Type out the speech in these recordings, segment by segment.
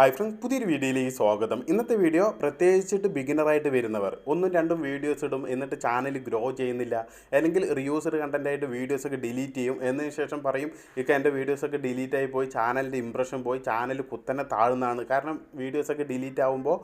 Hi friends പുതിയൊരു വീഡിയോയിലേക്ക് സ്വാഗതം. ഇന്നത്തെ വീഡിയോ പ്രത്യേകിച്ചിട്ട് ബിഗിനറായിട്ട് വരുന്നവർ ഒന്നും രണ്ടും വീഡിയോസ് ഇടും എന്നിട്ട് ചാനൽ ഗ്രോ ചെയ്യുന്നില്ല അല്ലെങ്കിൽ റിയൂസ്ഡ് കണ്ടന്റായിട്ട് വീഡിയോസൊക്കെ ഡിലീറ്റ് ചെയ്യും എന്നതിന് ശേഷം പറയും ഇപ്പം എന്റെ വീഡിയോസൊക്കെ ഡിലീറ്റ് ആയി പോയി ചാനലിന്റെ ഇമ്പ്രഷൻ പോയി ചാനൽ കുത്തനെ താഴ്ന്നാണ് കാരണം വീഡിയോസൊക്കെ ഡിലീറ്റ് ആകുമ്പോൾ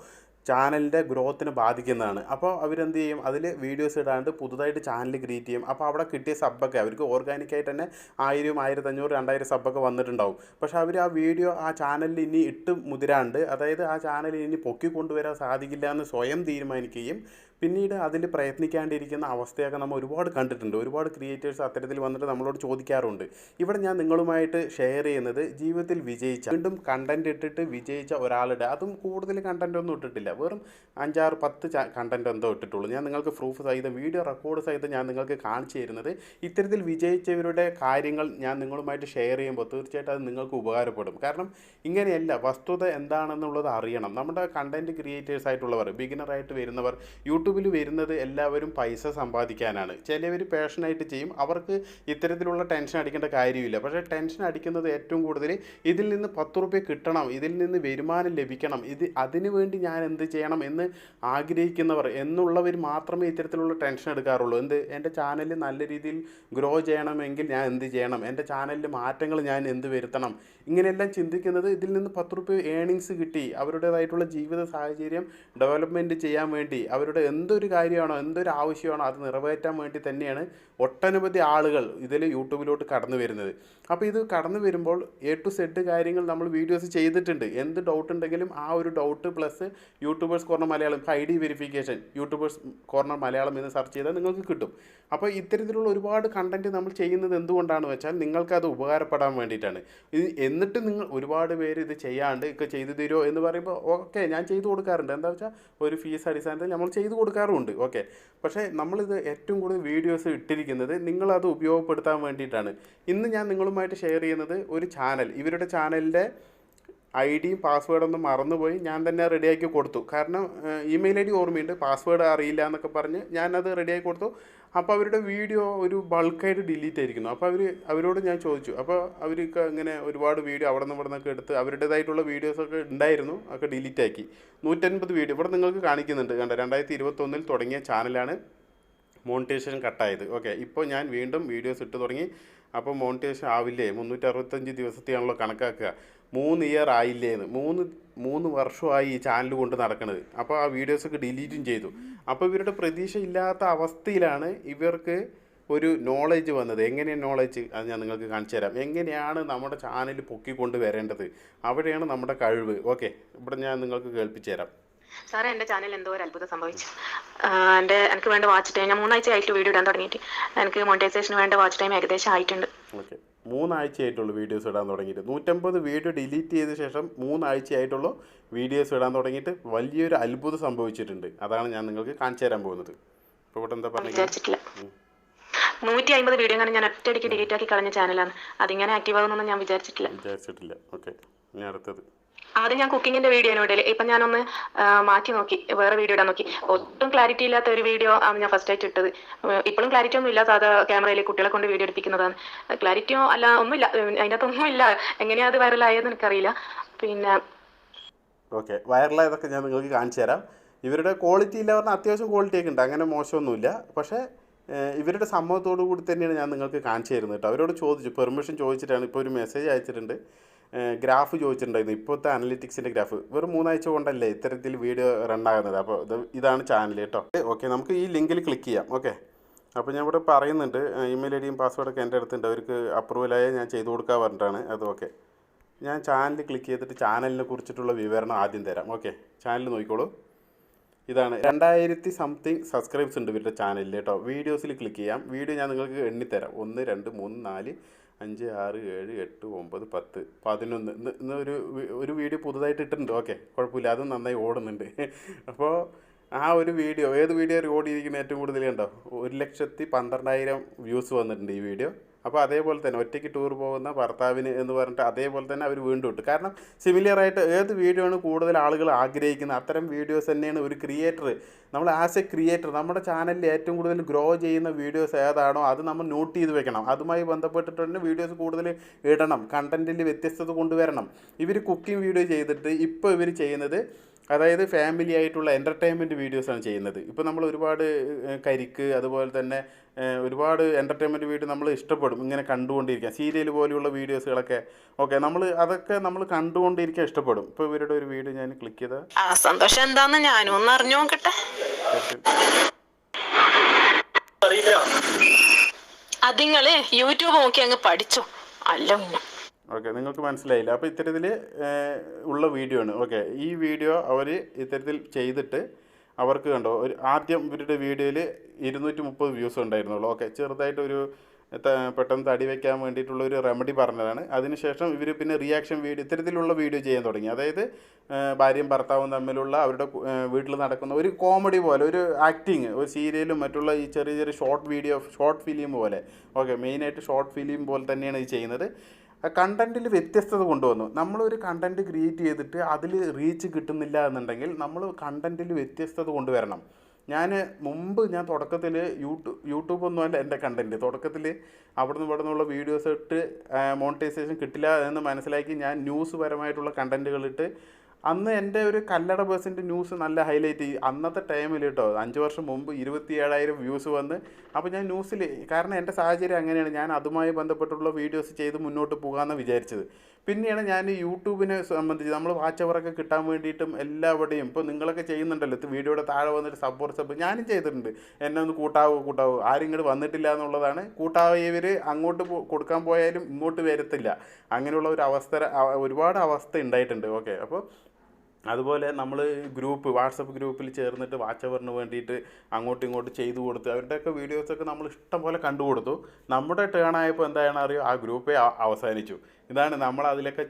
ചാനലിന്റെ ഗ്രോത്തിനെ ബാധിക്കുന്നതാണ്. അപ്പോൾ അവരെന്ത് ചെയ്യും? അതിൽ വീഡിയോസ് ഇടാണ്ട് പുതുതായിട്ട് ചാനൽ ക്രിയേറ്റ് ചെയ്യും. അപ്പോൾ അവിടെ കിട്ടിയ സബ്ബൊക്കെ അവർക്ക് ഓർഗാനിക്കായിട്ട് തന്നെ ആയിരം ആയിരത്തഞ്ഞൂറ് രണ്ടായിരം സബ്ബൊക്കെ വന്നിട്ടുണ്ടാവും. പക്ഷേ അവർ ആ വീഡിയോ ആ ചാനലിൽ ഇനി ഇട്ട് മുതിരാണ്ട് അതായത് ആ ചാനലിൽ ഇനി പൊക്കി കൊണ്ടുവരാൻ സാധിക്കില്ല എന്ന് സ്വയം തീരുമാനിക്കുകയും പിന്നീട് അതിൽ പ്രയത്നിക്കാണ്ടിരിക്കുന്ന അവസ്ഥയൊക്കെ നമ്മൾ ഒരുപാട് കണ്ടിട്ടുണ്ട്. ഒരുപാട് ക്രിയേറ്റേഴ്സ് അത്തരത്തിൽ വന്നിട്ട് നമ്മളോട് ചോദിക്കാറുണ്ട്. ഇവിടെ ഞാൻ നിങ്ങളുമായിട്ട് ഷെയർ ചെയ്യുന്നത് ജീവിതത്തിൽ വിജയിച്ച വീണ്ടും കണ്ടന്റ് ഇട്ടിട്ട് വിജയിച്ച ഒരാളുടെ അതും കൂടുതൽ കണ്ടന്റ് ഒന്നും ഇട്ടിട്ടില്ല. വെറും അഞ്ചാറ് പത്ത് കണ്ടന്റ് എന്തോ ഇട്ടിട്ടുള്ളൂ. ഞാൻ നിങ്ങൾക്ക് പ്രൂഫ് സഹിതം വീഡിയോ റെക്കോർഡ് സഹിതം ഞാൻ നിങ്ങൾക്ക് കാണിച്ചു തരുന്നത്. ഇത്തരത്തിൽ വിജയിച്ചവരുടെ കാര്യങ്ങൾ ഞാൻ നിങ്ങളുമായിട്ട് ഷെയർ ചെയ്യുമ്പോൾ തീർച്ചയായിട്ടും അത് നിങ്ങൾക്ക് ഉപകാരപ്പെടും. കാരണം ഇങ്ങനെയല്ല വസ്തുത എന്താണെന്നുള്ളത് അറിയണം. നമ്മുടെ കണ്ടന്റ് ക്രിയേറ്റേഴ്സ് ആയിട്ടുള്ളവർ ബിഗിനറായിട്ട് വരുന്നവർ യൂട്യൂബിൽ വരുന്നത് എല്ലാവരും പൈസ സമ്പാദിക്കാനാണ്. ചിലവർ പാഷനായിട്ട് ചെയ്യും. അവർക്ക് ഇത്തരത്തിലുള്ള ടെൻഷൻ അടിക്കേണ്ട കാര്യമില്ല. പക്ഷേ ടെൻഷൻ അടിക്കുന്നത് ഏറ്റവും കൂടുതൽ ഇതിൽ നിന്ന് പത്ത് റുപ്യ കിട്ടണം. ഇതിൽ നിന്ന് വരുമാനം ലഭിക്കണം. ഇത് അതിനു വേണ്ടി ഞാൻ എന്ത് ചെയ്യണം എന്ന് ആഗ്രഹിക്കുന്നവർ എന്നുള്ളവർ മാത്രമേ ഇത്തരത്തിലുള്ള ടെൻഷൻ എടുക്കാറുള്ളൂ. എന്ത്? എന്റെ ചാനൽ നല്ല രീതിയിൽ ഗ്രോ ചെയ്യണമെങ്കിൽ ഞാൻ എന്ത് ചെയ്യണം? എന്റെ ചാനലിൽ മാറ്റങ്ങൾ ഞാൻ എന്ത് വരുത്തണം? ഇങ്ങനെയെല്ലാം ചിന്തിക്കുന്നത് ഇതിൽ നിന്ന് പത്ത് റുപ്യ ഏണിങ്സ് കിട്ടി. അവരുടേതായിട്ടുള്ള ജീവിത സാഹചര്യം ഡെവലപ്മെന്റ് ചെയ്യാൻ വേണ്ടി അവരുടെ എന്തൊരു കാര്യമാണോ എന്തൊരു ആവശ്യമാണോ അത് നിറവേറ്റാൻ വേണ്ടി തന്നെയാണ് ഒട്ടനവധി ആളുകൾ ഇതിൽ യൂട്യൂബിലോട്ട് കടന്നു വരുന്നത്. അപ്പോൾ ഇത് കടന്നു വരുമ്പോൾ എ ടു സെഡ് കാര്യങ്ങൾ നമ്മൾ വീഡിയോസ് ചെയ്തിട്ടുണ്ട്. എന്ത് ഡൗട്ട് ഉണ്ടെങ്കിലും ആ ഒരു doubt plus YouTubers corner Malayalam I D verification YouTubers corner Malayalam എന്ന് സെർച്ച് ചെയ്താൽ നിങ്ങൾക്ക് കിട്ടും. അപ്പോൾ ഇത്തരത്തിലുള്ള ഒരുപാട് കണ്ടന്റ് നമ്മൾ ചെയ്യുന്നത് എന്തുകൊണ്ടാണെന്ന് വെച്ചാൽ നിങ്ങൾക്കത് ഉപകാരപ്പെടാൻ വേണ്ടിയിട്ടാണ്. എന്നിട്ട് നിങ്ങൾ ഒരുപാട് പേര് ഇത് ചെയ്യാണ്ട് ഒക്കെ ചെയ്തു തരുമോ എന്ന് പറയുമ്പോൾ ഓക്കെ ഞാൻ ചെയ്തു കൊടുക്കാറുണ്ട്. എന്താ വെച്ചാൽ ഒരു ഫീസ് അടിസ്ഥാനത്തിൽ നമ്മൾ ചെയ്തു കൊടുക്കാറുമുണ്ട്. ഓക്കെ. പക്ഷേ നമ്മളിത് ഏറ്റവും കൂടുതൽ വീഡിയോസ് ഇട്ടിരിക്കുന്നത് നിങ്ങളത് ഉപയോഗപ്പെടുത്താൻ വേണ്ടിയിട്ടാണ്. ഇന്ന് ഞാൻ നിങ്ങളുമായിട്ട് ഷെയർ ചെയ്യുന്നത് ഒരു ചാനൽ ഇവരുടെ ചാനലിന്റെ ഐ ഡിയും പാസ്വേഡൊന്നും മറന്നുപോയി ഞാൻ തന്നെ റെഡിയാക്കി കൊടുത്തു. കാരണം ഇമെയിൽ ഐ ഡി ഓർമ്മയുണ്ട് പാസ്വേഡ് അറിയില്ല എന്നൊക്കെ പറഞ്ഞ് ഞാനത് റെഡിയാക്കി കൊടുത്തു. അപ്പോൾ അവരുടെ വീഡിയോ ഒരു ബൾക്കായിട്ട് ഡിലീറ്റ് ആയിരിക്കുന്നു. അപ്പോൾ അവർ അവരോട് ഞാൻ ചോദിച്ചു. അപ്പോൾ അവർക്ക് ഇങ്ങനെ ഒരുപാട് വീഡിയോ അവിടെ നിന്ന് ഇവിടെ നിന്നൊക്കെ എടുത്ത് അവരുടേതായിട്ടുള്ള വീഡിയോസൊക്കെ ഉണ്ടായിരുന്നു ഒക്കെ ഡിലീറ്റ് ആക്കി. നൂറ്റൻപത് വീഡിയോ. ഇവിടെ നിങ്ങൾക്ക് കാണിക്കുന്നുണ്ട് കണ്ട? രണ്ടായിരത്തി ഇരുപത്തൊന്നിൽ തുടങ്ങിയ ചാനലാണ് മോണിറ്റൈസേഷൻ കട്ടായത്. ഓക്കെ ഇപ്പോൾ ഞാൻ വീണ്ടും വീഡിയോസ് ഇട്ട് തുടങ്ങി. അപ്പോൾ മോണിറ്റേഷൻ ആവില്ലേ? മുന്നൂറ്ററുപത്തഞ്ച് ദിവസത്തെയാണല്ലോ കണക്കാക്കുക. മൂന്ന് ഇയർ ആയില്ലേ എന്ന് മൂന്ന് മൂന്ന് വർഷമായി ഈ ചാനൽ കൊണ്ട് നടക്കുന്നത് അപ്പോൾ ആ വീഡിയോസൊക്കെ ഡിലീറ്റും ചെയ്തു. അപ്പോൾ ഇവരുടെ പ്രതീക്ഷ ഇല്ലാത്ത അവസ്ഥയിലാണ് ഇവർക്ക് ഒരു നോളജ് വന്നത്. എങ്ങനെയാണ് നോളജ് അത് ഞാൻ നിങ്ങൾക്ക് കാണിച്ചു തരാം. എങ്ങനെയാണ് നമ്മുടെ ചാനൽ പൊക്കിക്കൊണ്ട് വരേണ്ടത്? അവിടെയാണ് നമ്മുടെ കഴിവ്. ഓക്കെ ഇവിടെ ഞാൻ നിങ്ങൾക്ക് കേൾപ്പിച്ചു തരാം. സാറേ എന്റെ ചാനൽ എന്തോ ഒരു അത്ഭുതം സംഭവിച്ചു. എന്റെ എന്റെ എനിക്ക് വേണ്ട വാച്ച് ടൈം ഞാൻ മൂന്നാഴ്ച ആയിട്ട് വീഡിയോ ഇടാൻ തുടങ്ങിയിട്ട്. എനിക്ക് മോണിറ്റൈസേഷന് വേണ്ട വാച്ച് ടൈം ഏകദേശം ആയിട്ടുണ്ട്. ഓക്കെ. മൂന്നാഴ്ചയായിട്ടുള്ളൂ വീഡിയോസ് ഇടാൻ തുടങ്ങിയിട്ട്. നൂറ്റമ്പത് വീഡിയോ ഡിലീറ്റ് ചെയ്ത ശേഷം മൂന്നാഴ്ചയായിട്ടുള്ളൂ വീഡിയോസ് ഇടാൻ തുടങ്ങിയിട്ട്. വലിയൊരു അത്ഭുതം സംഭവിച്ചിട്ടുണ്ട്. അതാണ് ഞാൻ നിങ്ങൾക്ക് കാണിച്ചു തരാൻ പോകുന്നത്. ഇപ്പോൾ ഇവിടെ എന്താ പറഞ്ഞത്? വിചാരിച്ചിട്ടില്ല. നൂറ്റി അമ്പത് വീഡിയോ ഞാൻ ഒറ്റയടിക്ക് ഡിലീറ്റ് ആക്കി കളഞ്ഞ ചാനലാണ് അതിങ്ങനെ ആക്റ്റീവ് ആകുമെന്നൊന്നും ഞാൻ വിചാരിച്ചിട്ടില്ല. വിചാരിച്ചിട്ടില്ല. ഓക്കെ. ഇനി അടുത്തത്. ആദ്യം ഞാൻ കുക്കിങ്ങിന്റെ വീഡിയോ ഇടയിൽ ഇപ്പൊ ഞാനൊന്ന് മാറ്റി നോക്കി. വേറെ വീഡിയോ ഇടാൻ നോക്കി. ഒട്ടും ക്ലാരിറ്റി ഇല്ലാത്ത ഒരു വീഡിയോ ആണ് ഞാൻ ഫസ്റ്റ് ആയിട്ട് ഇട്ടത്. ഇപ്പോഴും ക്ലാരിറ്റി ഒന്നും ഇല്ല. സാധാ ക്യാമറയിൽ കുട്ടികളെ കൊണ്ട് വീഡിയോ എടുപ്പിക്കുന്നതാണ്. ക്ലാരിറ്റിയോ അല്ല ഒന്നുമില്ല അതിന്റെ അകത്തൊന്നും ഇല്ല. എങ്ങനെയാ അത് വൈറലായെന്ന് എനിക്കറിയില്ല. പിന്നെ ഓക്കെ വൈറലായതൊക്കെ ഞാൻ നിങ്ങൾക്ക് കാണിച്ചു തരാം. ഇവരുടെ ക്വാളിറ്റി ഇല്ല പറഞ്ഞാൽ അത്യാവശ്യം ക്വാളിറ്റി ഒക്കെ ഉണ്ട്. അങ്ങനെ മോശമൊന്നുമില്ല. പക്ഷേ ഇവരുടെ സമ്മതത്തോടു കൂടി തന്നെയാണ് ഞാൻ നിങ്ങൾക്ക് കാണിച്ചു തരുന്നത് കേട്ടോ. അവരോട് ചോദിച്ചു. പെർമിഷൻ ചോദിച്ചിട്ടാണ് ഇപ്പോൾ ഒരു മെസ്സേജ് അയച്ചിട്ടുണ്ട്. ഗ്രാഫ് ചോദിച്ചിട്ടുണ്ടായിരുന്നു. ഇപ്പോഴത്തെ അനലിറ്റിക്സിന്റെ ഗ്രാഫ്. വെറും മൂന്നാഴ്ച കൊണ്ടല്ലേ ഇത്തരത്തിൽ വീഡിയോ റണ്ണാകുന്നത് അപ്പോൾ ഇത് ഇതാണ് ചാനൽ കേട്ടോ ഓക്കെ നമുക്ക് ഈ ലിങ്കിൽ ക്ലിക്ക് ചെയ്യാം. ഓക്കെ അപ്പോൾ ഞാൻ ഇവിടെ പറയുന്നുണ്ട്. ഇമെയിൽ ഐ ഡിയും പാസ്വേഡൊക്കെ എന്റെ അടുത്തുണ്ട്. അവർക്ക് അപ്രൂവലായ ഞാൻ ചെയ്തു കൊടുക്കാൻ പറഞ്ഞിട്ടാണ്. അത് ഓക്കെ ഞാൻ ചാനൽ ക്ലിക്ക് ചെയ്തിട്ട് ചാനലിനെ കുറിച്ചിട്ടുള്ള വിവരണം ആദ്യം തരാം. ഓക്കെ ചാനൽ നോക്കിക്കോളൂ. ഇതാണ്. രണ്ടായിരത്തി സംതിങ് സബ്സ്ക്രൈബ്സ് ഉണ്ട് ഇവരുടെ ചാനലിൽ കേട്ടോ വീഡിയോസിൽ ക്ലിക്ക് ചെയ്യാം. വീഡിയോ ഞാൻ നിങ്ങൾക്ക് എണ്ണിത്തരാം. ഒന്ന് രണ്ട് മൂന്ന് നാല് അഞ്ച് ആറ് ഏഴ് എട്ട് ഒമ്പത് പത്ത് പതിനൊന്ന്. ഇന്ന് ഇന്ന് ഒരു ഒരു വീഡിയോ പുതുതായിട്ട് ഇട്ടിട്ടുണ്ട്. ഓക്കെ കുഴപ്പമില്ല. അതും നന്നായി ഓടുന്നുണ്ട്. അപ്പോൾ ആ ഒരു വീഡിയോ ഏത് വീഡിയോ ഓടിയിരിക്കുന്ന ഏറ്റവും കൂടുതൽ കണ്ടോ? ഒരു ലക്ഷത്തി പന്ത്രണ്ടായിരം വ്യൂസ് വന്നിട്ടുണ്ട് ഈ വീഡിയോ. അപ്പോൾ അതേപോലെ തന്നെ ഒറ്റയ്ക്ക് ടൂർ പോകുന്ന ഭർത്താവിന് എന്ന് പറഞ്ഞിട്ട് അതേപോലെ തന്നെ അവർ വീണ്ടും ഇട്ടു കാരണം സിമിലർ ആയിട്ട് ഏത് വീഡിയോ ആണ് കൂടുതൽ ആളുകൾ ആഗ്രഹിക്കുന്നത്? അത്തരം വീഡിയോസ് തന്നെയാണ് ഒരു ക്രിയേറ്റർ നമ്മൾ ആസ് എ ക്രിയേറ്റർ നമ്മുടെ ചാനലിൽ ഏറ്റവും കൂടുതൽ ഗ്രോ ചെയ്യുന്ന വീഡിയോസ് ഏതാണോ അത് നമ്മൾ നോട്ട് ചെയ്ത് വെക്കണം. അതുമായി ബന്ധപ്പെട്ടിട്ട് വീഡിയോസ് കൂടുതൽ ഇടണം കണ്ടന്റിൽ വ്യത്യസ്തത കൊണ്ടുവരണം. ഇവർ കുക്കിംഗ് വീഡിയോ ചെയ്തിട്ട് ഇപ്പോൾ ഇവർ ചെയ്യുന്നത് അതായത് ഫാമിലി ആയിട്ടുള്ള എന്റർടൈൻമെന്റ് വീഡിയോസാണ് ചെയ്യുന്നത്. ഇപ്പോൾ നമ്മൾ ഒരുപാട് കരിക്ക് അതുപോലെ തന്നെ ഒരുപാട് എന്റർടൈൻമെന്റ് വീഡിയോ നമ്മൾ ഇഷ്ടപ്പെടും ഇങ്ങനെ കണ്ടുകൊണ്ടിരിക്കാം സീരിയൽ പോലെയുള്ള വീഡിയോസുകളൊക്കെ ഓക്കെ നമ്മൾ അതൊക്കെ നമ്മൾ കണ്ടുകൊണ്ടിരിക്കാൻ ഇഷ്ടപ്പെടും. ഇപ്പോൾ ഇവരുടെ ഒരു വീഡിയോ ഞാൻ ക്ലിക്ക് ചെയ്ത. ആ സന്തോഷം എന്താന്ന് ഞാനും ഒന്ന് അറിഞ്ഞു നോക്കട്ടെ. അതിങ്ങൾ യൂട്യൂബ് നോക്കി അങ്ങ് പഠിച്ചു. അല്ല ഓക്കെ നിങ്ങൾക്ക് മനസ്സിലായില്ല? അപ്പോൾ ഇത്തരത്തിൽ ഉള്ള വീഡിയോ ആണ്. ഓക്കെ ഈ വീഡിയോ അവർ ഇത്തരത്തിൽ ചെയ്തിട്ട് അവർക്ക് കണ്ടോ ഒരു ആദ്യം ഇവരുടെ വീഡിയോയിൽ ഇരുന്നൂറ്റി മുപ്പത് വ്യൂസ് ഉണ്ടായിരുന്നുള്ളൂ. ഓക്കെ ചെറുതായിട്ടൊരു ഒരു പെട്ടെന്ന് തടി വയ്ക്കാൻ വേണ്ടിയിട്ടുള്ള ഒരു റെമഡി പറഞ്ഞതാണ്. അതിനുശേഷം ഇവർ പിന്നെ റിയാക്ഷൻ വീഡിയോ ഇത്തരത്തിലുള്ള വീഡിയോ ചെയ്യാൻ തുടങ്ങി. അതായത് ഭാര്യയും ഭർത്താവും തമ്മിലുള്ള അവരുടെ വീട്ടിൽ നടക്കുന്ന ഒരു കോമഡി പോലെ ഒരു ആക്ടിങ് ഒരു സീരിയലും മറ്റുള്ള ഈ ചെറിയ ചെറിയ ഷോർട്ട് വീഡിയോ ഷോർട്ട് ഫിലിം പോലെ. ഓക്കെ മെയിനായിട്ട് ഷോർട്ട് ഫിലിം പോലെ തന്നെയാണ് ഇത് ചെയ്യുന്നത്. കണ്ടന്റിൽ വ്യത്യസ്തത കൊണ്ടുവന്നു. നമ്മളൊരു കണ്ടന്റ് ക്രിയേറ്റ് ചെയ്തിട്ട് അതിൽ റീച്ച് കിട്ടുന്നില്ല എന്നുണ്ടെങ്കിൽ നമ്മൾ കണ്ടന്റിൽ വ്യത്യസ്തത കൊണ്ടുവരണം. ഞാൻ മുമ്പ് ഞാൻ തുടക്കത്തിൽ യൂട്യൂബ് ഒന്നും അല്ല എന്റെ കണ്ടന്റ് തുടക്കത്തിൽ അവിടെ നിന്ന് ഇവിടെ നിന്നുള്ള വീഡിയോസ് ഇട്ട് മോണിറ്റൈസേഷൻ കിട്ടില്ല എന്ന് മനസ്സിലാക്കി ഞാൻ ന്യൂസ് പരമായിട്ടുള്ള കണ്ടന്റുകളിട്ട് അന്ന് എന്റെ ഒരു കല്ലട ബസ്സിന്റെ ന്യൂസ് നല്ല ഹൈലൈറ്റ് അന്നത്തെ ടൈമിൽ കേട്ടോ അഞ്ച് വർഷം മുമ്പ് ഇരുപത്തി ഏഴായിരം വ്യൂസ് വന്ന് അപ്പോൾ ഞാൻ ന്യൂസിൽ കാരണം എന്റെ സാഹചര്യം അങ്ങനെയാണ് ഞാൻ അതുമായി ബന്ധപ്പെട്ടുള്ള വീഡിയോസ് ചെയ്ത് മുന്നോട്ട് പോകാമെന്ന് വിചാരിച്ചത്. പിന്നെയാണ് ഞാൻ യൂട്യൂബിനെ സംബന്ധിച്ച് നമ്മൾ വാച്ച് അവറൊക്കെ കിട്ടാൻ വേണ്ടിയിട്ടും എല്ലാവിടെയും ഇപ്പോൾ നിങ്ങളൊക്കെ ചെയ്യുന്നുണ്ടല്ലോ വീഡിയോയുടെ താഴെ വന്നിട്ട് സപ്പോർട്ട് സബ് ഞാനും ചെയ്തിട്ടുണ്ട്. എന്നെ ഒന്ന് കൂട്ടാവോ കൂട്ടാവോ ആരും ഇങ്ങോട്ട് വന്നിട്ടില്ല എന്നുള്ളതാണ്. കൂട്ടാവിയവർ അങ്ങോട്ട് കൊടുക്കാൻ പോയാലും ഇങ്ങോട്ട് വരത്തില്ല. അങ്ങനെയുള്ള ഒരു അവസ്ഥ ഒരുപാട് അവസ്ഥ ഉണ്ടായിട്ടുണ്ട്. ഓക്കെ അപ്പോൾ അതുപോലെ നമ്മൾ ഗ്രൂപ്പ് വാട്സപ്പ് ഗ്രൂപ്പിൽ ചേർന്നിട്ട് വാച്ച് അവറിന് വേണ്ടിയിട്ട് അങ്ങോട്ടും ഇങ്ങോട്ടും ചെയ്തു കൊടുത്ത് അവരുടെയൊക്കെ വീഡിയോസൊക്കെ നമ്മൾ ഇഷ്ടം പോലെ കണ്ടു കൊടുത്തു നമ്മുടെ ടേൺ ആയപ്പോൾ എന്താണ് അറിയോ? ആ ഗ്രൂപ്പേ അവസാനിച്ചു. ഇതാണ് നമ്മൾ അതിലൊക്കെ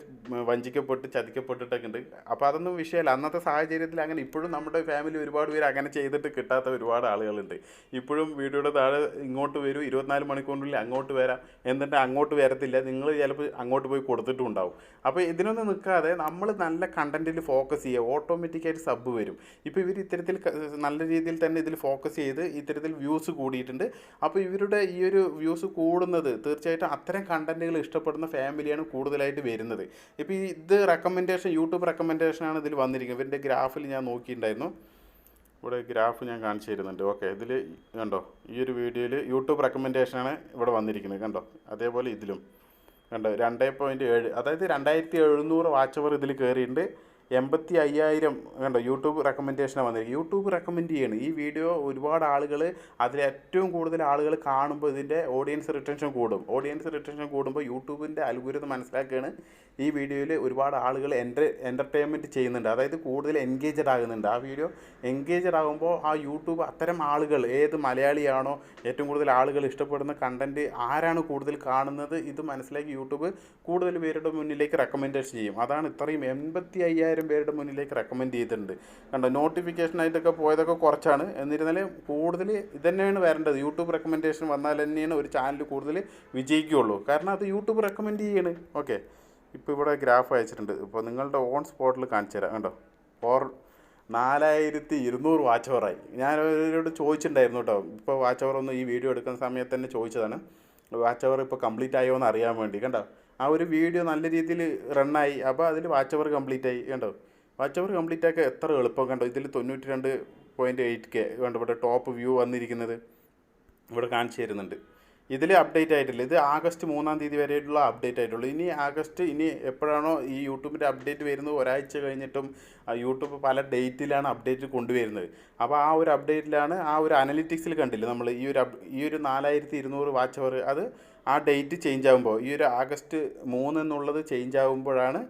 വഞ്ചിക്കപ്പെട്ട് ചതിക്കപ്പെട്ടിട്ടൊക്കെ ഉണ്ട്. അപ്പോൾ അതൊന്നും വിഷയമല്ല അന്നത്തെ സാഹചര്യത്തിൽ അങ്ങനെ ഇപ്പോഴും നമ്മുടെ ഫാമിലി ഒരുപാട് പേര് അങ്ങനെ ചെയ്തിട്ട് കിട്ടാത്ത ഒരുപാട് ആളുകളുണ്ട്. ഇപ്പോഴും വീഡിയോയുടെ താഴെ ഇങ്ങോട്ട് വരും ഇരുപത്തിനാല് മണിക്കൂറിനുള്ളിൽ അങ്ങോട്ട് വരാം. എന്നിട്ട് അങ്ങോട്ട് വരത്തില്ല. നിങ്ങൾ ചിലപ്പോൾ അങ്ങോട്ട് പോയി കൊടുത്തിട്ടും ഉണ്ടാവും അപ്പോൾ ഇതിനൊന്നും നിൽക്കാതെ നമ്മൾ നല്ല കണ്ടന്റിൽ ഫോക്കസ് ചെയ്യുക. ഓട്ടോമാറ്റിക്കായിട്ട് സബ് വരും. ഇപ്പോൾ ഇവർ ഇത്തരത്തിൽ നല്ല രീതിയിൽ തന്നെ ഇതിൽ ഫോക്കസ് ചെയ്ത് ഇത്തരത്തിൽ വ്യൂസ് കൂടിയിട്ടുണ്ട്. അപ്പോൾ ഇവരുടെ ഈ ഒരു വ്യൂസ് കൂടുന്നത് തീർച്ചയായിട്ടും അത്തരം കണ്ടന്റുകൾ ഇഷ്ടപ്പെടുന്ന ഫാമിലിയാണ് കൂടുതലായിട്ട് വരുന്നത്. ഇപ്പോൾ ഇത് റെക്കമെൻഡേഷൻ യൂട്യൂബ് റെക്കമെൻഡേഷനാണ് ഇതിൽ വന്നിരിക്കുന്നത്. ഇവരുടെ ഗ്രാഫിൽ ഞാൻ നോക്കിയിട്ടുണ്ടായിരുന്നു. ഇവിടെ ഗ്രാഫ് ഞാൻ കാണിച്ചു തരുന്നുണ്ട്. ഓക്കെ ഇതിൽ കണ്ടോ? ഈ ഒരു വീഡിയോയിൽ യൂട്യൂബ് റെക്കമെൻഡേഷനാണ് ഇവിടെ വന്നിരിക്കുന്നത്. കണ്ടോ? അതേപോലെ ഇതിലും. കണ്ടോ? രണ്ടേ പോയിന്റ് ഏഴ് അതായത് രണ്ടായിരത്തി എഴുന്നൂറ് വാച്ച് അവർ ഇതിൽ കയറിയിട്ടുണ്ട് എൺപത്തി അയ്യായിരം കണ്ടോ യൂട്യൂബ് റെക്കമെൻഡേഷനാണ് വന്നിരിക്കുന്നത്. യൂട്യൂബ് റെക്കമെൻഡ് ചെയ്യണം. ഈ വീഡിയോ ഒരുപാട് ആളുകൾ അതിൽ ഏറ്റവും കൂടുതൽ ആളുകൾ കാണുമ്പോൾ ഇതിന്റെ ഓഡിയൻസ് റിട്ടൻഷൻ കൂടും. ഓഡിയൻസ് റിട്ടൻഷൻ കൂടുമ്പോൾ യൂട്യൂബിന്റെ അൽഗുരുതം മനസ്സിലാക്കുകയാണ്. ഈ വീഡിയോയിൽ ഒരുപാട് ആളുകൾ എന്റർ എന്റർടൈൻമെന്റ് ചെയ്യുന്നുണ്ട്. അതായത് കൂടുതൽ എൻഗേജഡ് ആകുന്നുണ്ട്. ആ വീഡിയോ എൻഗേജഡ് ആകുമ്പോൾ ആ യൂട്യൂബ് അത്തരം ആളുകൾ ഏത് മലയാളിയാണോ ഏറ്റവും കൂടുതൽ ആളുകൾ ഇഷ്ടപ്പെടുന്ന കണ്ടന്റ് ആരാണ് കൂടുതൽ കാണുന്നത് ഇത് മനസ്സിലാക്കി യൂട്യൂബ് കൂടുതൽ പേരുടെ മുന്നിലേക്ക് റെക്കമെൻഡേഷൻ ചെയ്യും. അതാണ് ഇത്രയും എൺപത്തി അയ്യായിരം പേരുടെ മുന്നിലേക്ക് റെക്കമെൻഡ് ചെയ്തിട്ടുണ്ട്. കണ്ടോ നോട്ടിഫിക്കേഷൻ ആയിട്ടൊക്കെ പോയതൊക്കെ കുറച്ചാണ്. എന്നിരുന്നാലും കൂടുതൽ ഇതന്നെയാണ് വരേണ്ടത്. യൂട്യൂബ് റെക്കമെൻഡേഷൻ വന്നാൽ തന്നെയാണ് ഒരു ചാനൽ കൂടുതൽ വിജയിക്കുകയുള്ളൂ. കാരണം അത് യൂട്യൂബ് റെക്കമെൻഡ് ചെയ്യാണ്. ഓക്കെ ഇപ്പോൾ ഇവിടെ ഗ്രാഫ് അയച്ചിട്ടുണ്ട്. ഇപ്പോൾ നിങ്ങളുടെ ഓൺ സ്പോട്ടിൽ കാണിച്ചു തരാം. കണ്ടോ? ഫോർ നാലായിരത്തി ഇരുന്നൂറ് വാച്ച് അവറായി ഞാൻ അവരോട് ചോദിച്ചിട്ടുണ്ടായിരുന്നു കേട്ടോ. ഇപ്പോൾ വാച്ച് അവർ ഒന്ന് ഈ വീഡിയോ എടുക്കുന്ന സമയത്ത് തന്നെ ചോദിച്ചതാണ്. വാച്ച് അവർ ഇപ്പോൾ കംപ്ലീറ്റ് ആയോ എന്ന് അറിയാൻ വേണ്ടി. കണ്ടോ? ആ ഒരു വീഡിയോ നല്ല രീതിയിൽ റണ്ണായി അപ്പോൾ അതിൽ വാച്ച് അവർ കംപ്ലീറ്റ് ആയി. കണ്ടോ? വാച്ച് അവർ കംപ്ലീറ്റ് ആക്കുക എത്ര എളുപ്പം കണ്ടോ? ഇതിൽ തൊണ്ണൂറ്റി രണ്ട് പോയിന്റ് എയ്റ്റ് കെ കണ്ടോ? ഇവിടെ ടോപ്പ് വ്യൂ വന്നിരിക്കുന്നത് ഇവിടെ കാണിച്ചു തരുന്നുണ്ട്. ഇതിൽ അപ്ഡേറ്റ് ആയിട്ടില്ല. ഇത് ആഗസ്റ്റ് മൂന്നാം തീയതി വരെയുള്ള അപ്ഡേറ്റ് ആയിട്ടുള്ളൂ. ഇനി ആഗസ്റ്റ് ഇനി എപ്പോഴാണോ ഈ യൂട്യൂബിന്റെ അപ്ഡേറ്റ് വരുന്നത്? ഒരാഴ്ച കഴിഞ്ഞിട്ടും യൂട്യൂബ് പല ഡേറ്റിലാണ് അപ്ഡേറ്റ് കൊണ്ടുവരുന്നത്. അപ്പോൾ ആ ഒരു അപ്ഡേറ്റിലാണ് ആ ഒരു അനലിറ്റിക്സിൽ കണ്ടില്ല നമ്മൾ? ഈ ഒരു ഈ ഒരു നാലായിരത്തി ഇരുന്നൂറ് വാച്ച് അവർ അത് ആ ഡേറ്റ് ചേഞ്ച് ആകുമ്പോൾ ഈ ഒരു ആഗസ്റ്റ് മൂന്ന് എന്നുള്ളത് ചേഞ്ച് ആകുമ്പോഴാണ്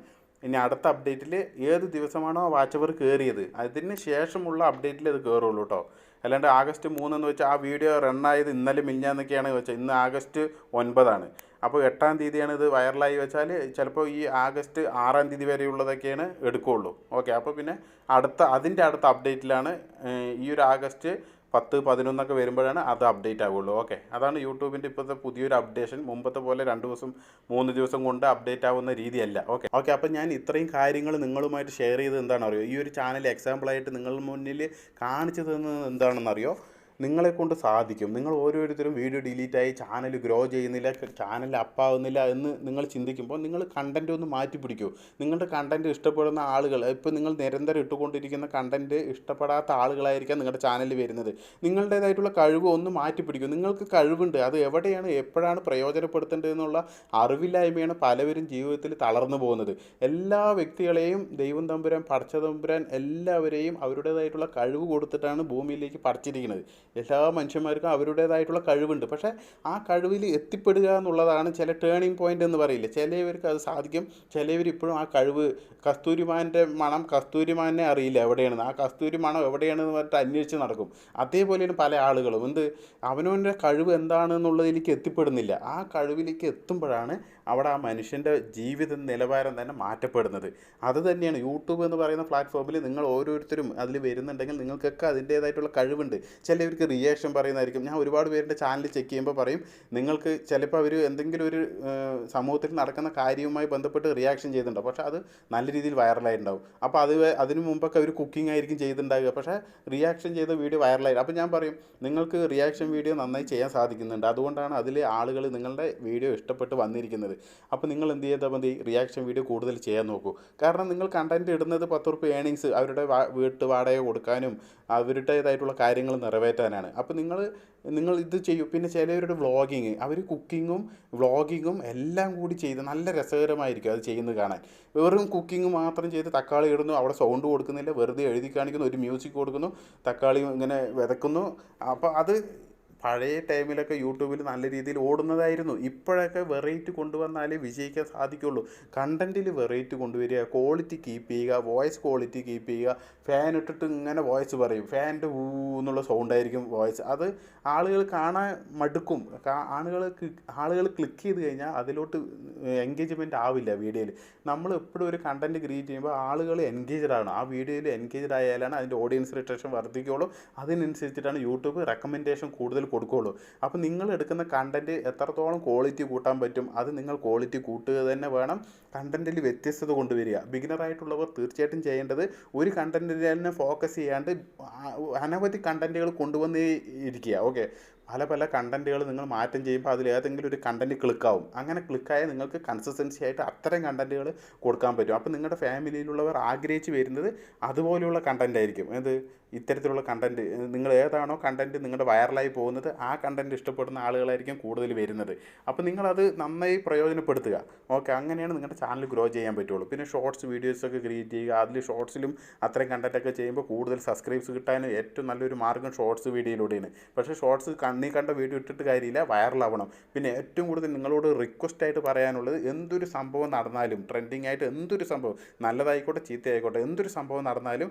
ഇനി അടുത്ത അപ്ഡേറ്റിൽ ഏത് ദിവസമാണോ വാച്ചവർ കയറിയത് അതിന് ശേഷമുള്ള അപ്ഡേറ്റിൽ അത് കയറുള്ളൂ കേട്ടോ അല്ലാണ്ട് ആഗസ്റ്റ് മൂന്നെന്ന് വെച്ചാൽ ആ വീഡിയോ റണ്ണായത് ഇന്നലെ മിഞ്ഞാന്നൊക്കെയാണ് വെച്ചാൽ ഇന്ന് ആഗസ്റ്റ് ഒൻപതാണ്. അപ്പോൾ എട്ടാം തീയതിയാണ് ഇത് വൈറലായി വെച്ചാൽ ചിലപ്പോൾ ഈ ആഗസ്റ്റ് ആറാം തീയതി വരെയുള്ളതൊക്കെയാണ് എടുക്കുകയുള്ളൂ ഓക്കെ അപ്പോൾ പിന്നെ അടുത്ത അതിന്റെ അടുത്ത അപ്ഡേറ്റിലാണ് ഈ ഒരു ആഗസ്റ്റ് പത്ത് പതിനൊന്നൊക്കെ വരുമ്പോഴാണ് അത് അപ്ഡേറ്റ് ആവുള്ളൂ. ഓക്കെ അതാണ് യൂട്യൂബിന്റെ ഇപ്പോഴത്തെ പുതിയൊരു അപ്ഡേഷൻ മുമ്പത്തെ പോലെ രണ്ട് ദിവസം മൂന്ന് ദിവസം കൊണ്ട് അപ്ഡേറ്റ് ആവുന്ന രീതിയല്ല. ഓക്കെ ഓക്കെ അപ്പം ഞാൻ ഇത്രയും കാര്യങ്ങൾ നിങ്ങളുമായിട്ട് ഷെയർ ചെയ്തത് എന്താണെന്നറിയോ? ഈ ഒരു ചാനൽ എക്സാമ്പിളായിട്ട് നിങ്ങൾ മുന്നിൽ കാണിച്ചു തന്നത് എന്താണെന്നറിയോ? നിങ്ങളെ കൊണ്ട് സാധിക്കും. നിങ്ങൾ ഓരോരുത്തരും വീഡിയോ ഡിലീറ്റ് ആയി ചാനൽ ഗ്രോ ചെയ്യുന്നില്ല ചാനൽ അപ്പാവുന്നില്ല എന്ന് നിങ്ങൾ ചിന്തിക്കുമ്പോൾ നിങ്ങൾ കണ്ടന്റ് ഒന്ന് മാറ്റി പിടിക്കൂ. നിങ്ങളുടെ കണ്ടന്റ് ഇഷ്ടപ്പെടുന്ന ആളുകൾ ഇപ്പോൾ നിങ്ങൾ നിരന്തരം ഇട്ടുകൊണ്ടിരിക്കുന്ന കണ്ടന്റ് ഇഷ്ടപ്പെടാത്ത ആളുകളായിരിക്കാം നിങ്ങളുടെ ചാനലിൽ വരുന്നത്. നിങ്ങളുടേതായിട്ടുള്ള കഴിവ് ഒന്ന് മാറ്റി പിടിക്കൂ. നിങ്ങൾക്ക് കഴിവുണ്ട് അത് എവിടെയാണ് എപ്പോഴാണ് പ്രയോജനപ്പെടുത്തേണ്ടതെന്നുള്ള അറിവില്ലായ്മയാണ് പലവരും ജീവിതത്തിൽ തളർന്നു പോകുന്നത്. എല്ലാ വ്യക്തികളെയും ദൈവം തമ്പുരാൻ പടച്ച തമ്പുരാൻ എല്ലാവരെയും അവരുടേതായിട്ടുള്ള കഴിവ് കൊടുത്തിട്ടാണ് ഭൂമിയിലേക്ക് പടച്ചിരിക്കുന്നത്. എല്ലാ മനുഷ്യന്മാർക്കും അവരുടേതായിട്ടുള്ള കഴിവുണ്ട്. പക്ഷേ ആ കഴിവിൽ എത്തിപ്പെടുക എന്നുള്ളതാണ് ചില ടേണിംഗ് പോയിന്റ് എന്ന് പറയില്ല. ചിലവർക്ക് അത് സാധിക്കും. ചിലവർ ഇപ്പോഴും ആ കഴിവ് കസ്തൂരിമാന്റെ മണം കസ്തൂരിമാനെ അറിയില്ല എവിടെയാണ്. ആ കസ്തൂരി മണം എവിടെയാണെന്ന് പറഞ്ഞിട്ട് അന്വേഷിച്ച് നടക്കും. അതേപോലെയാണ് പല ആളുകളും. എന്ത്? അവനവന്റെ കഴിവ് എന്താണെന്നുള്ളതിലേക്ക് എത്തിപ്പെടുന്നില്ല. ആ കഴിവിലേക്ക് എത്തുമ്പോഴാണ് അവിടെ ആ മനുഷ്യന്റെ ജീവിത നിലവാരം തന്നെ മാറ്റപ്പെടുന്നത്. അത് തന്നെയാണ് യൂട്യൂബ് എന്ന് പറയുന്ന പ്ലാറ്റ്ഫോമിൽ നിങ്ങൾ ഓരോരുത്തരും അതിൽ വരുന്നുണ്ടെങ്കിൽ നിങ്ങൾക്കൊക്കെ അതിന്റേതായിട്ടുള്ള കഴിവുണ്ട്. ചിലവർക്ക് റിയാക്ഷൻ പറയുന്നതായിരിക്കും. ഞാൻ ഒരുപാട് പേരുടെ ചാനൽ ചെക്ക് ചെയ്യുമ്പോൾ പറയും നിങ്ങൾക്ക് ചിലപ്പോൾ അവർ എന്തെങ്കിലും ഒരു സമൂഹത്തിൽ നടക്കുന്ന കാര്യവുമായി ബന്ധപ്പെട്ട് റിയാക്ഷൻ ചെയ്തിട്ടുണ്ടാവും. പക്ഷേ അത് നല്ല രീതിയിൽ വൈറലായിട്ടുണ്ടാവും അപ്പോൾ അത് അതിന് മുമ്പൊക്കെ അവർ കുക്കിംഗ് ആയിരിക്കും ചെയ്തിട്ടുണ്ടാവുക. പക്ഷേ റിയാക്ഷൻ ചെയ്ത വീഡിയോ വൈറലായി അപ്പോൾ ഞാൻ പറയും നിങ്ങൾക്ക് റിയാക്ഷൻ വീഡിയോ നന്നായി ചെയ്യാൻ സാധിക്കുന്നുണ്ട്. അതുകൊണ്ടാണ് അതിൽ ആളുകൾ നിങ്ങളുടെ വീഡിയോ ഇഷ്ടപ്പെട്ട് വന്നിരിക്കുന്നത്. അപ്പോൾ നിങ്ങൾ എന്ത് ചെയ്താൽ മതി? റിയാക്ഷൻ വീഡിയോ കൂടുതൽ ചെയ്യാൻ നോക്കൂ. കാരണം നിങ്ങൾ കണ്ടന്റ് ഇടുന്നത് പത്ത് റുപ്യ ഏണിങ്സ് അവരുടെ വീട്ട് വാടക കൊടുക്കാനും അവരുടേതായിട്ടുള്ള കാര്യങ്ങൾ നിറവേറ്റാനാണ്. അപ്പോൾ നിങ്ങൾ നിങ്ങൾ ഇത് ചെയ്യും. പിന്നെ ചിലവരുടെ വ്ളോഗിങ് അവർ കുക്കിങ്ങും വ്ളോഗിങ്ങും എല്ലാം കൂടി ചെയ്ത് നല്ല രസകരമായിരിക്കും അത് ചെയ്യുന്നത് കാണാൻ. വെറും കുക്കിംഗ് മാത്രം ചെയ്ത് തക്കാളി ഇടുന്നു അവിടെ സൗണ്ട് കൊടുക്കുന്നില്ല വെറുതെ എഴുതി കാണിക്കുന്നു ഒരു മ്യൂസിക് കൊടുക്കുന്നു തക്കാളി ഇങ്ങനെ വിതക്കുന്നു. അപ്പോൾ അത് പഴയ ടൈമിലൊക്കെ യൂട്യൂബിൽ നല്ല രീതിയിൽ ഓടുന്നതായിരുന്നു. ഇപ്പോഴൊക്കെ വെറൈറ്റി കൊണ്ടുവന്നാലേ വിജയിക്കാൻ സാധിക്കുള്ളൂ. കണ്ടന്റിൽ വെറൈറ്റി കൊണ്ടുവരിക ക്വാളിറ്റി കീപ്പ് ചെയ്യുക വോയിസ് ക്വാളിറ്റി കീപ്പ് ചെയ്യുക ഫാൻ ഇട്ടിട്ട് ഇങ്ങനെ വോയിസ് പറയും. ഫാന്റെ ഊ എന്നുള്ള സൗണ്ടായിരിക്കും വോയിസ്. അത് ആളുകൾ കാണാൻ മടുക്കും. ആളുകൾ ആളുകൾ ക്ലിക്ക് ചെയ്ത് കഴിഞ്ഞാൽ അതിലോട്ട് എൻഗേജ്മെന്റ് ആവില്ല വീഡിയോയിൽ. നമ്മൾ എപ്പോഴും ഒരു കണ്ടന്റ് ക്രിയേറ്റ് ചെയ്യുമ്പോൾ ആളുകൾ എൻഗേജ്ഡ് ആണ്. ആ വീഡിയോയിൽ എൻഗേജ്ഡ് ആയാലാണ് അതിന്റെ ഓഡിയൻസ് റിട്രേഷൻ വർദ്ധിക്കുകയുള്ളൂ അതിനനുസരിച്ചിട്ടാണ് യൂട്യൂബ് റെക്കമെൻഡേഷൻ കൂടുതൽ കൊടുക്കുകയുള്ളൂ അപ്പോൾ നിങ്ങൾ എടുക്കുന്ന കണ്ടന്റ് എത്രത്തോളം ക്വാളിറ്റി കൂട്ടാൻ പറ്റും അത് നിങ്ങൾ ക്വാളിറ്റി കൂട്ടുക തന്നെ വേണം കണ്ടന്റിൽ വ്യത്യസ്തത കൊണ്ടുവരിക. ബിഗിനറായിട്ടുള്ളവർ തീർച്ചയായിട്ടും ചെയ്യേണ്ടത് ഒരു കണ്ടന്റിൽ തന്നെ ഫോക്കസ് ചെയ്യാണ്ട് അനവധി കണ്ടന്റുകൾ കൊണ്ടുവന്നേ ഇരിക്കുക. ഓക്കെ പല പല കണ്ടന്റുകൾ നിങ്ങൾ മാറ്റം ചെയ്യുമ്പോൾ അതിൽ ഏതെങ്കിലും ഒരു കണ്ടന്റ് ക്ലിക്കാവും അങ്ങനെ ക്ലിക്കായാൽ നിങ്ങൾക്ക് കൺസിസ്റ്റൻസി ആയിട്ട് അത്തരം കണ്ടന്റുകൾ കൊടുക്കാൻ പറ്റും. അപ്പോൾ നിങ്ങളുടെ ഫാമിലിയിലുള്ളവർ ആഗ്രഹിച്ച് വരുന്നത് അതുപോലെയുള്ള കണ്ടന്റ് ആയിരിക്കും. ഇത്തരത്തിലുള്ള കണ്ടന്റ് നിങ്ങൾ ഏതാണോ കണ്ടന്റ് നിങ്ങളുടെ വൈറലായി പോകുന്നത് ആ കണ്ടന്റ് ഇഷ്ടപ്പെടുന്ന ആളുകളായിരിക്കും കൂടുതൽ വരുന്നത്. അപ്പോൾ നിങ്ങളത് നന്നായി പ്രയോജനപ്പെടുത്തുക. ഓക്കെ അങ്ങനെയാണ് നിങ്ങളുടെ ചാനൽ ഗ്രോ ചെയ്യാൻ പറ്റുള്ളൂ. പിന്നെ ഷോർട്സ് വീഡിയോസൊക്കെ ക്രിയേറ്റ് ചെയ്യുക. അതിൽ ഷോർട്സിലും അത്രയും കണ്ടന്റൊക്കെ ചെയ്യുമ്പോൾ കൂടുതൽ സബ്സ്ക്രൈബ്സ് കിട്ടാൻ ഏറ്റവും നല്ലൊരു മാർഗം ഷോർട്സ് വീഡിയോയിലൂടെയാണ്. പക്ഷേ ഷോർട്സ് കണ്ണി കണ്ട വീഡിയോ ഇട്ടിട്ട് കാര്യമില്ല വൈറലാവണം പിന്നെ ഏറ്റവും കൂടുതൽ നിങ്ങളോട് റിക്വസ്റ്റ് ആയിട്ട് പറയാനുള്ളത് എന്തൊരു സംഭവം നടന്നാലും ട്രെൻഡിങ് ആയിട്ട് എന്തൊരു സംഭവം നല്ലതായിക്കോട്ടെ ചീത്തയായിക്കോട്ടെ എന്തൊരു സംഭവം നടന്നാലും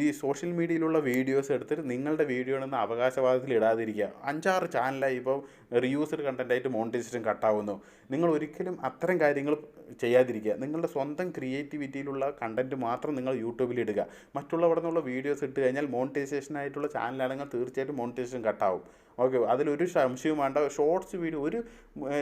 ഈ സോഷ്യൽ മീഡിയയിലുള്ള വീഡിയോസ് എടുത്തിട്ട് നിങ്ങളുടെ വീഡിയോ എന്ന അവകാശവാദത്തിൽ ഇടാതിരിക്കുക. അഞ്ചാറ് ചാനലായി ഇപ്പോൾ റിയൂസ്ഡ് കണ്ടന്റായിട്ട് മോണിറ്റൈസേഷൻ കട്ടാവുന്നു നിങ്ങൾ ഒരിക്കലും അത്തരം കാര്യങ്ങൾ ചെയ്യാതിരിക്കുക. നിങ്ങളുടെ സ്വന്തം ക്രിയേറ്റിവിറ്റിയിലുള്ള കണ്ടന്റ് മാത്രം നിങ്ങൾ യൂട്യൂബിൽ ഇടുക. മറ്റുള്ളവിടെ നിന്നുള്ള വീഡിയോസ് ഇട്ട് കഴിഞ്ഞാൽ മോണിറ്റൈസേഷനായിട്ടുള്ള ചാനലാണെങ്കിൽ തീർച്ചയായിട്ടും മോണിറ്റൈസേഷൻ കട്ടാവും ഓക്കെ അതിലൊരു സംശയവും വേണ്ട. ഷോർട്സ് വീഡിയോ ഒരു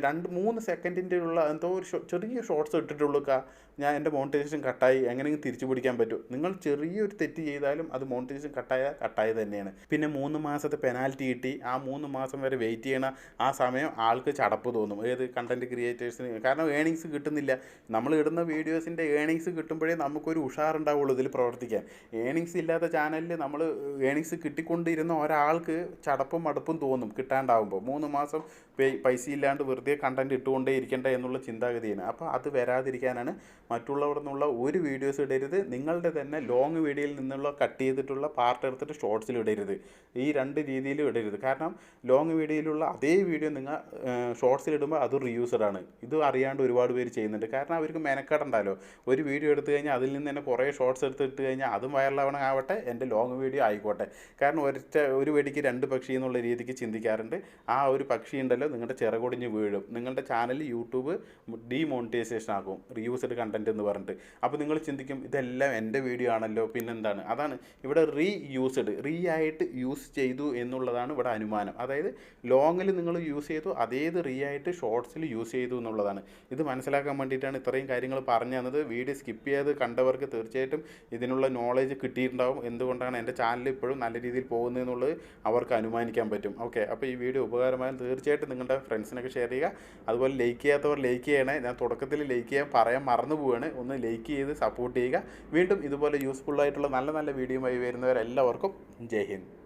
രണ്ട് മൂന്ന് സെക്കൻഡിന്റെ ഉള്ള എന്തോ ഒരു ചെറിയ ഷോർട്സ് ഇട്ടിട്ടുള്ളൂ കാ. ഞാൻ എന്റെ മോണിറ്റൈസേഷൻ കട്ടായി എങ്ങനെയെങ്കിലും തിരിച്ചു പിടിക്കാൻ പറ്റും. നിങ്ങൾ ചെറിയൊരു തെറ്റ് ചെയ്താലും അത് മോണിറ്റൈസേഷൻ കട്ടായ കട്ടായത് തന്നെയാണ്. പിന്നെ മൂന്ന് മാസത്തെ പെനാൽറ്റി കിട്ടി. ആ മൂന്ന് മാസം വരെ വെയിറ്റ് ചെയ്യണ ആ സമയം ആൾക്ക് ചടപ്പ് തോന്നും. ഏത് കണ്ടന്റ് ക്രിയേറ്റേഴ്സിന് കാരണം ഏണിങ്സ് കിട്ടുന്നില്ല. നമ്മൾ ഇടുന്ന വീഡിയോസിന്റെ ഏണിങ്സ് കിട്ടുമ്പോഴേ നമുക്കൊരു ഉഷാറുണ്ടാവുള്ളൂ ഇതിൽ പ്രവർത്തിക്കാൻ. ഏണിങ്സ് ഇല്ലാത്ത ചാനലിൽ നമ്മൾ ഏണിങ്സ് കിട്ടിക്കൊണ്ടിരുന്ന ഒരാൾക്ക് ചടപ്പും മടുപ്പും തോന്നും കിട്ടാണ്ടാവുമ്പോൾ മൂന്ന് മാസം പൈസ ഇല്ലാണ്ട് വെറുതെ കണ്ടന്റ് ഇട്ടുകൊണ്ടേ ഇരിക്കേണ്ട എന്നുള്ള ചിന്താഗതിയാണ്. അപ്പോൾ അത് വരാതിരിക്കാനാണ് മറ്റുള്ളവർ നിന്നുള്ള ഒരു വീഡിയോസ് ഇടരുത്. നിങ്ങളുടെ തന്നെ ലോങ് വീഡിയോയിൽ നിന്നുള്ള കട്ട് ചെയ്തിട്ടുള്ള പാർട്ട് എടുത്തിട്ട് ഷോർട്സിൽ ഇടരുത്. ഈ രണ്ട് രീതിയിലും ഇടരുത്. കാരണം ലോങ് വീഡിയോയിലുള്ള അതേ വീഡിയോ നിങ്ങൾ ഷോർട്സിൽ ഇടുമ്പോൾ അത് റീയൂസഡ് ആണ്. ഇത് അറിയാണ്ട് ഒരുപാട് പേര് ചെയ്യുന്നുണ്ട്. കാരണം അവർക്ക് മെനക്കെടണ്ടല്ലോ. ഒരു വീഡിയോ എടുത്തു കഴിഞ്ഞാൽ അതിൽ നിന്ന് തന്നെ കുറേ ഷോർട്സ് എടുത്തിട്ട് കഴിഞ്ഞാൽ അതും വൈറലാവണം ആവട്ടെ എന്റെ ലോങ് വീഡിയോ ആയിക്കോട്ടെ. കാരണം ഒരൊറ്റ ഒരു വെടിക്ക് രണ്ട് പക്ഷി എന്നുള്ള രീതിക്ക് ശരിക്കും ചിന്തിക്കാറുണ്ട്. ആ ഒരു പക്ഷി ഉണ്ടല്ലോ നിങ്ങളുടെ ചിറകൊടിഞ്ഞ് വീഴും. നിങ്ങളുടെ ചാനൽ യൂട്യൂബ് ഡീമോണിറ്റൈസേഷൻ ആകും. റീയൂസ്ഡ് കണ്ടന്റ് എന്ന് പറഞ്ഞിട്ട്. അപ്പോൾ നിങ്ങൾ ചിന്തിക്കും ഇതെല്ലാം എന്റെ വീഡിയോ ആണല്ലോ പിന്നെന്താണ്? അതാണ് ഇവിടെ റീ യൂസ്ഡ് റീ ആയിട്ട് യൂസ് ചെയ്തു എന്നുള്ളതാണ് ഇവിടെ അനുമാനം. അതായത് ലോങ്ങിൽ നിങ്ങൾ യൂസ് ചെയ്തു അതേത് റീ ആയിട്ട് ഷോർട്സിൽ യൂസ് ചെയ്തു എന്നുള്ളതാണ്. ഇത് മനസ്സിലാക്കാൻ വേണ്ടിയിട്ടാണ് ഇത്രയും കാര്യങ്ങൾ പറഞ്ഞു തന്നത്. വീഡിയോ സ്കിപ്പ് ചെയ്ത് കണ്ടവർക്ക് തീർച്ചയായിട്ടും ഇതിനുള്ള നോളേജ് കിട്ടിയിട്ടുണ്ടാവും. എന്തുകൊണ്ടാണ് എന്റെ ചാനൽ ഇപ്പോഴും നല്ല രീതിയിൽ പോകുന്നതെന്നുള്ളത് അവർക്ക് അനുമാനിക്കാൻ പറ്റും. ഓക്കെ അപ്പോൾ ഈ വീഡിയോ ഉപകാരമായാലും തീർച്ചയായിട്ടും നിങ്ങളുടെ ഫ്രണ്ട്സിനൊക്കെ ഷെയർ ചെയ്യുക. അതുപോലെ ലൈക്ക് ചെയ്യാത്തവർ ലൈക്ക് ചെയ്യണേ. ഞാൻ തുടക്കത്തിൽ ലൈക്ക് ചെയ്യാൻ പറയാൻ മറന്നു പോവുകയാണ് ഒന്ന് ലൈക്ക് ചെയ്ത് സപ്പോർട്ട് ചെയ്യുക. വീണ്ടും ഇതുപോലെ യൂസ്ഫുൾ ആയിട്ടുള്ള നല്ല നല്ല വീഡിയോയുമായി വരുന്നവരെല്ലാവർക്കും ജയ് ഹിന്ദ്.